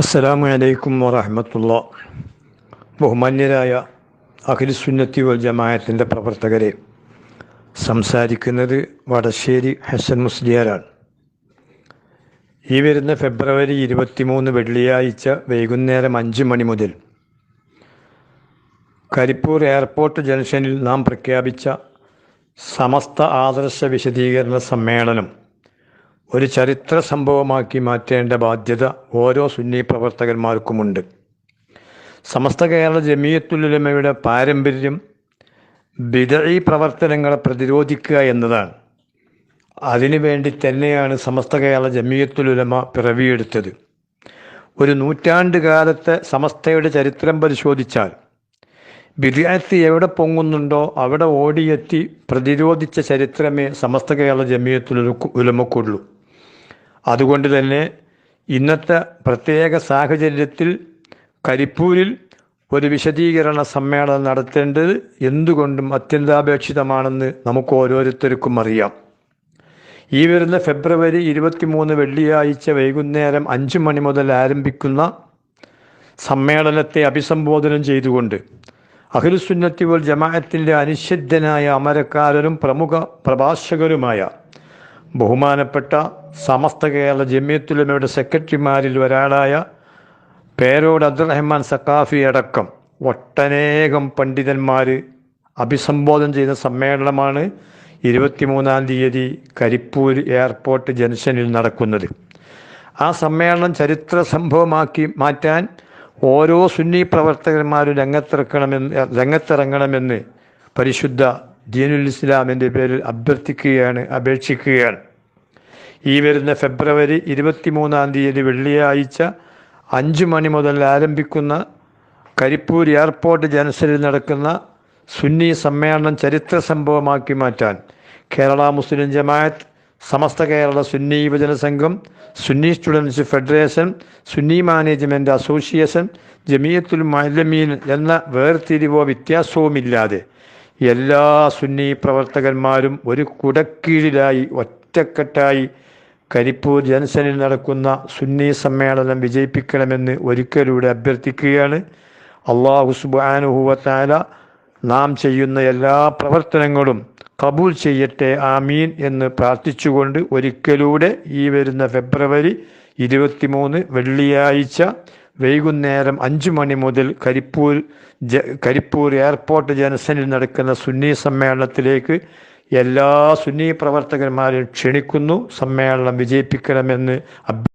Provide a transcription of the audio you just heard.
അസ്സലാമു അലൈക്കും വറഹമത്തുള്ള. ബഹുമാന്യരായ അഖിലുസുന്നത്തി വൽ ജമായത്തിന്റെ പ്രവർത്തകരെ സംസാരിക്കുന്നത് വടശ്ശേരി ഹസൻ മുസ്ലിയാരാണ്. ഈ വരുന്ന ഫെബ്രുവരി ഇരുപത്തിമൂന്ന് വെള്ളിയാഴ്ച വൈകുന്നേരം അഞ്ച് മണി മുതൽ കരിപ്പൂർ എയർപോർട്ട് ജംഗ്ഷനിൽ നാം പ്രഖ്യാപിച്ച സമസ്ത ആദർശ വിശദീകരണ സമ്മേളനം ഒരു ചരിത്ര സംഭവമാക്കി മാറ്റേണ്ട ബാധ്യത ഓരോ സുന്നി പ്രവർത്തകന്മാർക്കുമുണ്ട്. സമസ്ത കേരള ജമീയത്തുല്ലമയുടെ പാരമ്പര്യം ബിദഴി പ്രവർത്തനങ്ങളെ പ്രതിരോധിക്കുക എന്നതാണ്. അതിനുവേണ്ടി തന്നെയാണ് സമസ്ത കേരള ജമീയത്തുല്ലമ പിറവിയെടുത്തത്. ഒരു നൂറ്റാണ്ട് കാലത്തെ സമസ്തയുടെ ചരിത്രം പരിശോധിച്ചാൽ വിദ്യാർത്ഥി എവിടെ പൊങ്ങുന്നുണ്ടോ അവിടെ ഓടിയെത്തി പ്രതിരോധിച്ച ചരിത്രമേ സമസ്ത കേരള ജമീയത്തുൽ ഉലമക്കുള്ളൂ അതുകൊണ്ട് തന്നെ ഇന്നത്തെ പ്രത്യേക സാഹചര്യത്തിൽ കരിപ്പൂരിൽ ഒരു വിശദീകരണ സമ്മേളനം നടത്തേണ്ടത് എന്തുകൊണ്ടും അത്യന്താപേക്ഷിതമാണെന്ന് നമുക്ക് ഓരോരുത്തർക്കും അറിയാം. ഈ വരുന്ന ഫെബ്രുവരി ഇരുപത്തിമൂന്ന് വെള്ളിയാഴ്ച വൈകുന്നേരം അഞ്ച് മണി മുതൽ ആരംഭിക്കുന്ന സമ്മേളനത്തെ അഭിസംബോധന ചെയ്തുകൊണ്ട് അഖിലുസുന്നത്തി വൽ ജമാഅത്തിന്റെ അനിശ്ചിതനായ അമരക്കാരനും പ്രമുഖ പ്രഭാഷകരുമായ ബഹുമാനപ്പെട്ട സമസ്ത കേരള ജമ്മിയത്തുലമയുടെ സെക്രട്ടറിമാരിൽ ഒരാളായ പേരോട് അബ്ദുറഹ്മാൻ സക്കാഫി അടക്കം ഒട്ടനേകം പണ്ഡിതന്മാർ അഭിസംബോധന ചെയ്ത സമ്മേളനമാണ് ഇരുപത്തിമൂന്നാം തീയതി കരിപ്പൂർ എയർപോർട്ട് ജംഗ്ഷനിൽ നടക്കുന്നത്. ആ സമ്മേളനം ചരിത്ര സംഭവമാക്കി മാറ്റാൻ ഓരോ സുന്നി പ്രവർത്തകന്മാരും രംഗത്തിറക്കണമെന്ന് രംഗത്തിറങ്ങണമെന്ന് പരിശുദ്ധ ദീനുൽ ഇസ്ലാമിന്റെ പേരിൽ അഭ്യർത്ഥിക്കുകയാണ് അപേക്ഷിക്കുകയാണ്. ഈ വരുന്ന ഫെബ്രുവരി ഇരുപത്തിമൂന്നാം തീയതി വെള്ളിയാഴ്ച അഞ്ച് മണി മുതൽ ആരംഭിക്കുന്ന കരിപ്പൂർ എയർപോർട്ട് ജനസലിൽ നടക്കുന്ന സുന്നി സമ്മേളനം ചരിത്ര സംഭവമാക്കി മാറ്റാൻ കേരള മുസ്ലിം ജമാഅത്ത് സമസ്ത Kerala Sunni Yuvajana Sangham Sunni students federation Sunni management association Jamiyyathul Muallimeen എന്ന വേർതിരിവോ വ്യത്യാസവുമില്ലാതെ എല്ലാ സുന്നി പ്രവർത്തകന്മാരും ഒരു കുടക്കീഴിലായി ഒറ്റക്കെട്ടായി കരിപ്പൂർ ജംഗ്ഷനിൽ നടക്കുന്ന സുന്നി സമ്മേളനം വിജയിപ്പിക്കണമെന്ന് ഒരിക്കലൂടെ അഭ്യർത്ഥിക്കുകയാണ്. അള്ളാഹു സുബാനുഹുവത്താല നാം ചെയ്യുന്ന എല്ലാ പ്രവർത്തനങ്ങളും കബൂൽ ചെയ്യട്ടെ ആമീൻ എന്ന് പ്രാർത്ഥിച്ചുകൊണ്ട് ഒരിക്കലൂടെ ഈ വരുന്ന ഫെബ്രുവരി ഇരുപത്തിമൂന്ന് വെള്ളിയാഴ്ച വൈകുന്നേരം അഞ്ചു മണി മുതൽ കരിപ്പൂർ ജ കരിപ്പൂർ എയർപോർട്ട് ജംഗ്ഷനിൽ നടക്കുന്ന സുന്നി സമ്മേളനത്തിലേക്ക് എല്ലാ സുന്നി പ്രവർത്തകന്മാരെയും ക്ഷണിക്കുന്നു. സമ്മേളനം വിജയിപ്പിക്കണമെന്ന് അഭ്യർത്ഥി